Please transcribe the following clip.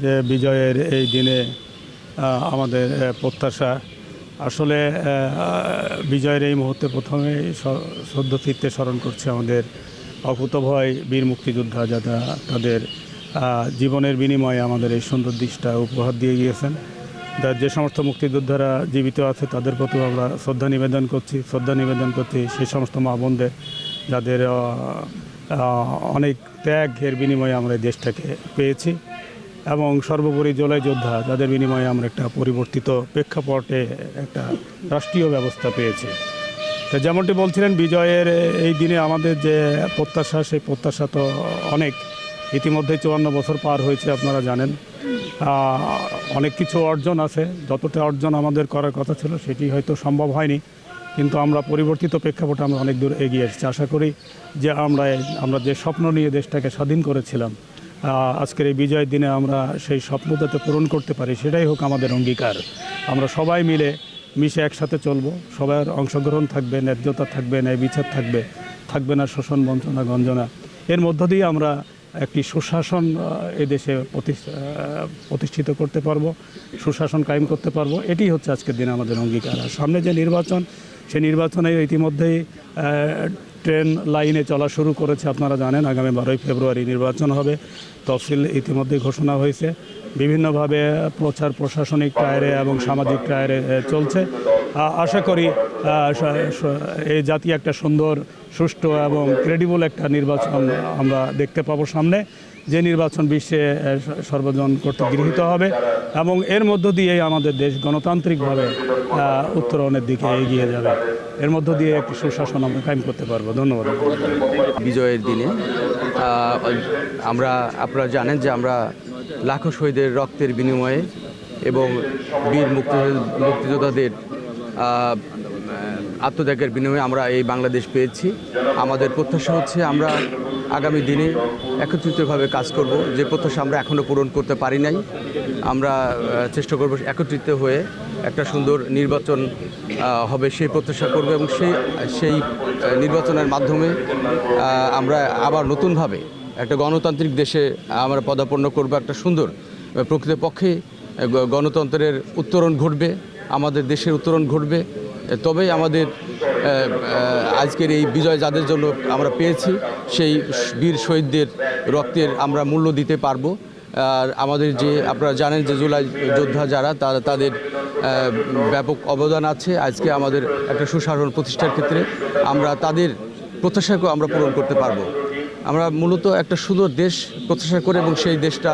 যে বিজয়ের এই দিনে আমাদের প্রত্যাশা। আসলে বিজয়ের এই মুহূর্তে প্রথমে চিত্তে স্মরণ করছে আমাদের অকুতভয় বীর মুক্তিযোদ্ধা যারা তাদের জীবনের বিনিময়ে আমাদের এই সুন্দর দিশটা উপহার দিয়ে গিয়েছেন। যা- যে সমস্ত মুক্তিযোদ্ধারা জীবিত আছে, তাদের প্রতি আমরা শ্রদ্ধা নিবেদন করছি। শ্রদ্ধা নিবেদন করছি সেই সমস্ত মা বোনদের, যাদের অনেক ত্যাগের বিনিময়ে আমরা দেশটাকে পেয়েছি। এবং সর্বোপরি জোলাই যোদ্ধা যাদের বিনিময়ে আমরা একটা পরিবর্তিত প্রেক্ষাপটে একটা রাষ্ট্রীয় ব্যবস্থা পেয়েছি। তো যেমনটি বলছিলেন, বিজয়ের এই দিনে আমাদের যে প্রত্যাশা, সেই প্রত্যাশা তো অনেক। ইতিমধ্যে চুয়ান্ন বছর পার হয়েছে, আপনারা জানেন। অনেক কিছু অর্জন আছে। যতটা অর্জন আমাদের করার কথা ছিল, সেটি হয়তো সম্ভব হয়নি। কিন্তু আমরা পরিবর্তিত প্রেক্ষাপটে আমরা অনেক দূর এগিয়ে এসেছি। আশা করি যে আমরা আমরা যে স্বপ্ন নিয়ে দেশটাকে স্বাধীন করেছিলাম আজকের এই বিজয়ের দিনে আমরা সেই স্বপ্ন যাতে পূরণ করতে পারি, সেটাই হোক আমাদের অঙ্গীকার। আমরা সবাই মিলে মিশে একসাথে চলবো। সবার অংশগ্রহণ থাকবে, ন্যায্যতা থাকবে, ন্যায় বিচার থাকবে থাকবে না শোষণ, বঞ্চনা, গঞ্জনা। এর মধ্য দিয়ে আমরা একটি সুশাসন এদেশে প্রতিষ্ঠ- প্রতিষ্ঠিত করতে পারব, সুশাসন কায়েম করতে পারব। এটি হচ্ছে আজকের দিনে আমাদের অঙ্গীকার। আর সামনে যে নির্বাচন সেই নির্বাচনে ইতিমধ্যেই ট্রেন লাইনে চলা শুরু করেছে, আপনারা জানেন আগামী বারোই ফেব্রুয়ারি নির্বাচন হবে। তফসিল ইতিমধ্যে ঘোষণা হয়েছে। বিভিন্নভাবে প্রচার প্রশাসনিক টায়ারে এবং সামাজিক টায়ারে চলছে। আশা করি এই জাতি একটা সুন্দর, সুষ্ঠু এবং ক্রেডিবল একটা নির্বাচন আমরা দেখতে পাবো সামনে। যে নির্বাচন বিশ্বে সর্বজন কর্তৃক গৃহীত হবে এবং এর মধ্য দিয়েই আমাদের দেশ গণতান্ত্রিকভাবে উত্তরণের দিকে এগিয়ে যাবে। এর মধ্য দিয়ে একটি সুশাসন আমরা কায়েম করতে পারব। ধন্যবাদ। বিজয়ের দিনে আমরা, আপনারা জানেন যে আমরা লাখো শহীদের রক্তের বিনিময়ে এবং বীর মুক্তি, মুক্তিযোদ্ধাদের আত্মত্যাগের বিনিময়ে আমরা এই বাংলাদেশ পেয়েছি। আমাদের প্রত্যাশা হচ্ছে আমরা আগামী দিনে একত্রিতভাবে কাজ করব। যে প্রত্যাশা আমরা এখনও পূরণ করতে পারি নাই, আমরা চেষ্টা করব একত্রিত হয়ে একটা সুন্দর নির্বাচন হবে সেই প্রত্যাশা করব এবং সেই সেই নির্বাচনের মাধ্যমে আমরা আবার নতুনভাবে একটা গণতান্ত্রিক দেশে আমরা পদাপন্ন করব একটা সুন্দর প্রকৃতপক্ষে গণতন্ত্রের উত্তরণ ঘটবে, আমাদের দেশের উত্তরণ ঘটবে। তবেই আমাদের আজকের এই বিজয় যাদের জন্য আমরা পেয়েছি, সেই বীর শহীদদের রক্তের আমরা মূল্য দিতে পারব। আর আমাদের যে, আপনারা জানেন যে জুলাই যোদ্ধা যারা, তারা তাদের ব্যাপক অবদান আছে। আজকে আমাদের একটা সুশাসন প্রতিষ্ঠার ক্ষেত্রে আমরা তাদের প্রত্যাশাকেও আমরা পূরণ করতে পারব। আমরা মূলত একটা সুন্দর দেশ প্রত্যাশা করে এবং সেই দেশটা